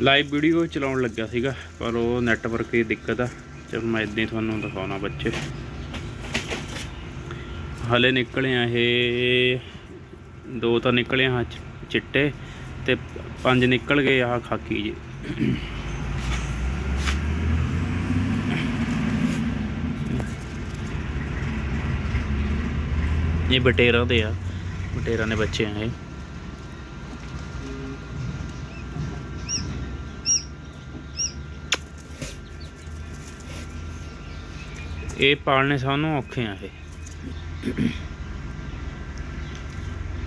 Live video ਚਲਾਉਣ ਲੱਗਿਆ ਸੀਗਾ, ਪਰ ਉਹ ਨੈਟਵਰਕ ਦੀ ਦਿੱਕਤ ਆ। ਚਲ ਮੈਂ ਇਦਾਂ ਹੀ ਤੁਹਾਨੂੰ ਦਿਖਾਉਣਾ ਬੱਚੇ। ਹਲੇ ਨਿਕਲੇ ਆ ਇਹ, ਦੋ ਤਾਂ ਨਿਕਲੇ ਆ ਚਿੱਟੇ ਤੇ ਪੰਜ ਨਿਕਲ ਗਏ ਆ ਖਾਕੀ ਜੀ ਇਹ ਬਟੇਰਾਂ ਦੇ ਆ, ਬਟੇਰਾਂ ਦੇ ਬੱਚੇ ਆ ਇਹ। ਇਹ ਪਾਲਣੇ ਸਾਨੂੰ ਔਖੇ ਆ ਇਹ।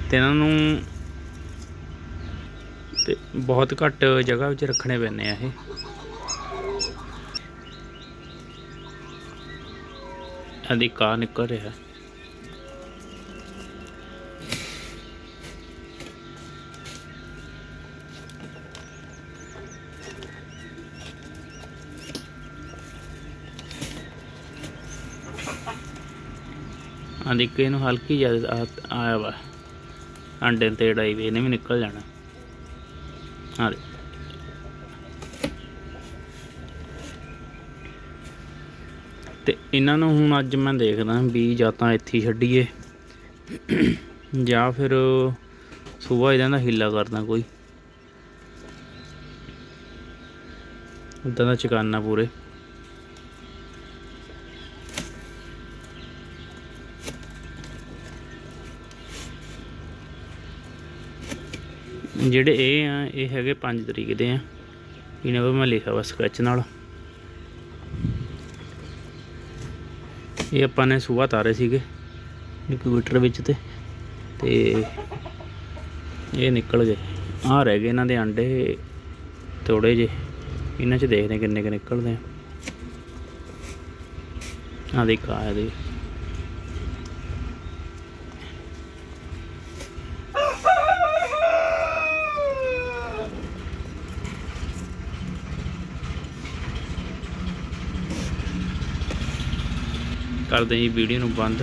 ਤੇ ਇਹਨਾਂ ਨੂੰ ਤੇ ਬਹੁਤ ਘੱਟ ਜਗ੍ਹਾ ਵਿੱਚ ਰੱਖਣੇ ਪੈਂਦੇ ਆ ਇਹ। ਆਦੀ ਕਾ ਨਿਕਲ ਰਿਹਾ ਆ ਦੇਖੋ ਇਹਨੂੰ ਹਲਕੀ ਜ਼ਿਆਦਾ ਆਇਆ ਵਾ। ਅੰਡੇ ਤੇ ਡਾਈ ਵੀ, ਇਹਨੇ ਵੀ ਨਿਕਲ ਜਾਣਾ। ਆ ਦੇ ਤੇ ਇਹਨਾਂ ਨੂੰ ਹੁਣ ਅੱਜ ਮੈਂ ਦੇਖਦਾ ਵੀ ਜਾਂ ਤਾਂ ਇੱਥੇ ਛੱਡੀਏ, ਜਾਂ ਫਿਰ ਸਵੇਰ ਇਹਨਾਂ ਦਾ ਹੀਲਾ ਕਰਦਾ ਕੋਈ। ਉਦਾਂ ਦਾ ਚਕਾਨਾ ਪੂਰੇ। ਜਿਹੜੇ ਇਹ ਆ, ਇਹ ਹੈਗੇ 5 ਤਰੀਕ ਦੇ ਆ। ਇਹਨਾਂ ਵੀ ਮੈਂ ਲਿਖਿਆ ਵਾ ਸਕੈਚ ਨਾਲ। ਇਹ ਆਪਾਂ ਨੇ ਸਵੇਰ ਤਾਰੇ ਸੀਗੇ ਕੰਪਿਊਟਰ ਵਿੱਚ ਤੇ ਤੇ ਇਹ ਨਿਕਲ ਗਏ। ਆ ਰਹਿ ਗਏ ਇਹਨਾਂ ਦੇ ਅੰਡੇ ਥੋੜੇ ਜੇ ਇਹਨਾਂ ਚ ਦੇਖਦੇ ਕਿੰਨੇ ਕੁ ਨਿਕਲਦੇ ਆ। ਆ ਦੇਖ ਆ ਇਹਦੇ ਕਰਦੇ ਜੀ ਵੀਡੀਓ ਨੂੰ ਬੰਦ।